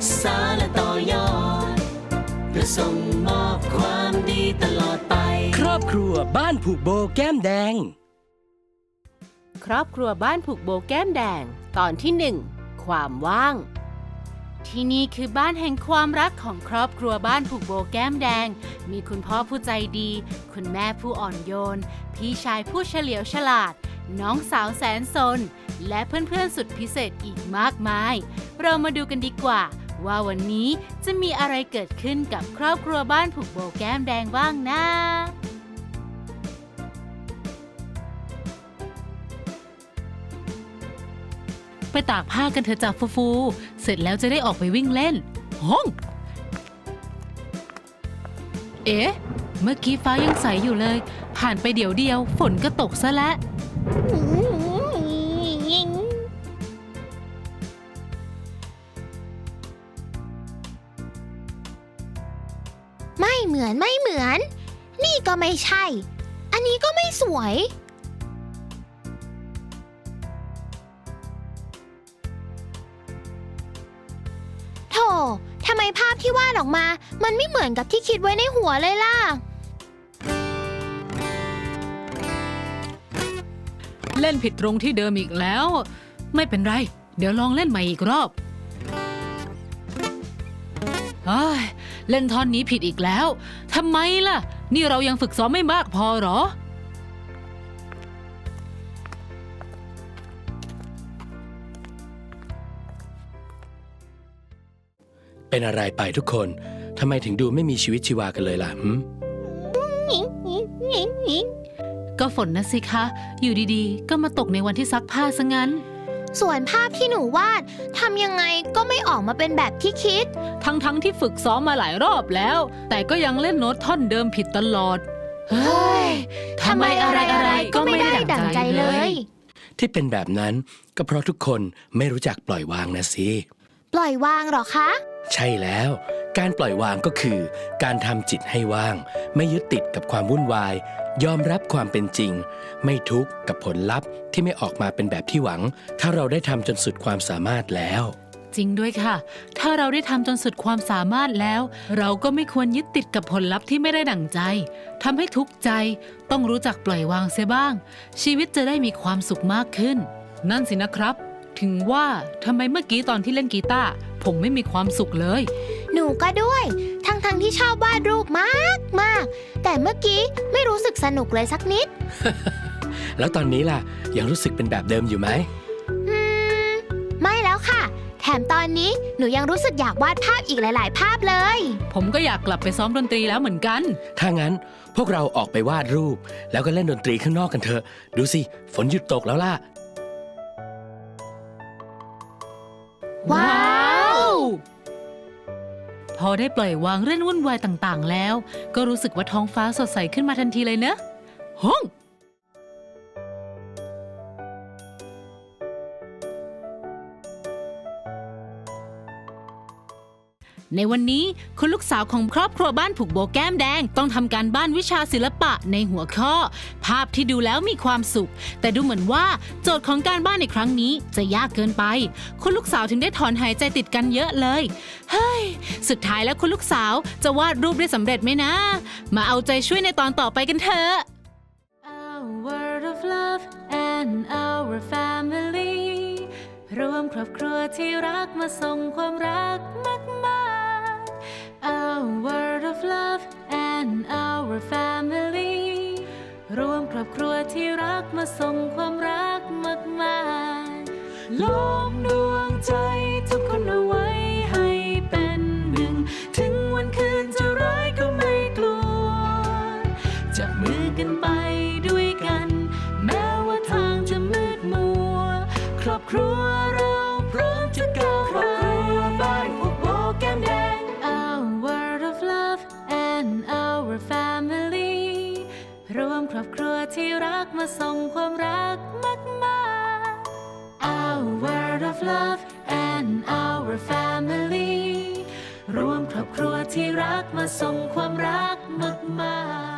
กษาและต่อยอดเพื่อส่งมอบความดีตลอดไป ครอบครัวบ้านผูกโบแก้มแดง ครอบครัวบ้านผูกโบแก้มแดง ตอนที่หนึ่งความว่าง ที่นี่คือบ้านแห่งความรักของครอบครัวบ้านผูกโบแก้มแดง มีคุณพ่อผู้ใจดี คุณแม่ผู้อ่อนโยน พี่ชายผู้เฉลียวฉลาด น้องสาวแสนสน และเพื่อนๆสุดพิเศษอีกมากมาย เรามาดูกันดีกว่า ว่าวันนี้จะมีอะไรเกิดขึ้นกับครอบครัวบ้านผูกโบแก้มแดงบ้างนะไปตากผ้ากันเถอะจ้ะฟูฟู เสร็จแล้วจะได้ออกไปวิ่งเล่น ห้อง เอ๊ะ เมื่อกี้ฟ้ายังใสอยู่เลย ผ่านไปเดี๋ยวเดียว ฝนก็ตกซะแล้ว ไม่เหมือนไม่เหมือน นี่ก็ไม่ใช่ อันนี้ก็ไม่สวย โธ่ทำไมภาพที่วาดออกมา มันไม่เหมือนกับที่คิดไว้ในหัวเลยล่ะ เล่นผิดตรงที่เดิมอีกแล้ว ไม่เป็นไร เดี๋ยวลองเล่นใหม่อีกรอบ เอ้ยเล่นท่อนนี้ผิดอีกแล้วทำไมล่ะ นี่เรายังฝึกซ้อมไม่มากพอเหรอ เป็นอะไรไปทุกคน ทำไมถึงดูไม่มีชีวิตชีวากันเลยล่ะหืมก็ฝนนะสิคะ อยู่ดีๆ ก็มาตกในวันที่ซักผ้าซะงั้น ส่วนภาพที่หนูวาดทำยังไงก็ไม่ออกมาเป็นแบบที่คิด ทั้งๆที่ฝึกซ้อมมาหลายรอบแล้ว แต่ก็ยังเล่นโน้ตท่อนเดิมผิดตลอด เฮ้ยทำไมอะไรอะไรๆก็ไม่ได้ดั่งใจเลย ที่เป็นแบบนั้นก็เพราะทุกคนไม่รู้จักปล่อยวางนะสิ ปล่อยวางเหรอคะ ใช่แล้ว การปล่อยวางก็คือ การทำจิตให้ว่าง ไม่ยึดติดกับความวุ่นวาย ยอมรับความเป็นจริง ไม่ทุกข์กับผลลัพธ์ที่ไม่ออกมาเป็นแบบที่หวัง ถ้าเราได้ทำจนสุดความสามารถแล้ว จริงด้วยค่ะ ถ้าเราได้ทำจนสุดความสามารถแล้ว เราก็ไม่ควรยึดติดกับผลลัพธ์ที่ไม่ได้ดั่งใจทำให้ทุกข์ใจ ต้องรู้จักปล่อยวางเสียบ้าง ชีวิตจะได้มีความสุขมากขึ้น นั่นสินะครับ ถึงว่าทำไมเมื่อกี้ตอนที่เล่นกีตาร์ผมไม่มีความสุขเลย หนูก็ด้วย ทั้งๆทที่ชอบวาดรูปมากมาก แต่เมื่อกี้ไม่รู้สึกสนุกเลยสักนิด แล้วตอนนี้ล่ะ ยังรู้สึกเป็นแบบเดิมอยู่ไหม อืม ไม่แล้วค่ะ แถมตอนนี้หนูยังรู้สึกอยากวาดภาพอีกหลาย ๆ ภาพเลย ผมก็อยากกลับไปซ้อมดนตรีแล้วเหมือนกัน ถ้างั้นพวกเราออกไปวาดรูป แล้วก็เล่นดนตรีข้างนอกกันเถอะ ดูสิ ฝนหยุดตกแล้วล่ะ ว้าว พอได้ปล่อยวางเรื่องวุ่นวายต่างๆ แล้ว ก็รู้สึกว่าท้องฟ้าสดใสขึ้นมาทันทีเลยเนอะฮ้อง ในวันนี้คุณลูกสาวของครอบครัวบ้านผูกโบแก้มแดง ต้องทำการบ้านวิชาศิลปะในหัวข้อ ภาพที่ดูแล้วมีความสุข แต่ดูเหมือนว่าโจทย์ของการบ้านในครั้งนี้จะยากเกินไป คุณลูกสาวถึงได้ถอนหายใจติดกันเยอะเลย เฮ้ย สุดท้ายแล้วคุณลูกสาวจะวาดรูปได้สำเร็จไหมนะ มาเอาใจช่วยในตอนต่อไปกันเถอะ word of love and our family รวมครอบครัวที่รักมาส่งความรักมาก มาย Our word of love and our family รวมครอบครัวที่รักมาส่งความรักมากมายล้อมดวงใจทุกคนเอาไว้ให้เป็นหนึ่ง ถึงวันคืนจะร้ายก็ไม่กลัว จับมือกันไปด้วยกัน แม้ว่าทางจะมืดมัว ครอบครัว and our family รวมครอบครัวที่รักมาส่งความรักมากมาย Our word of love and our family รวมครอบครัวที่รักมาส่งความรักมากมาย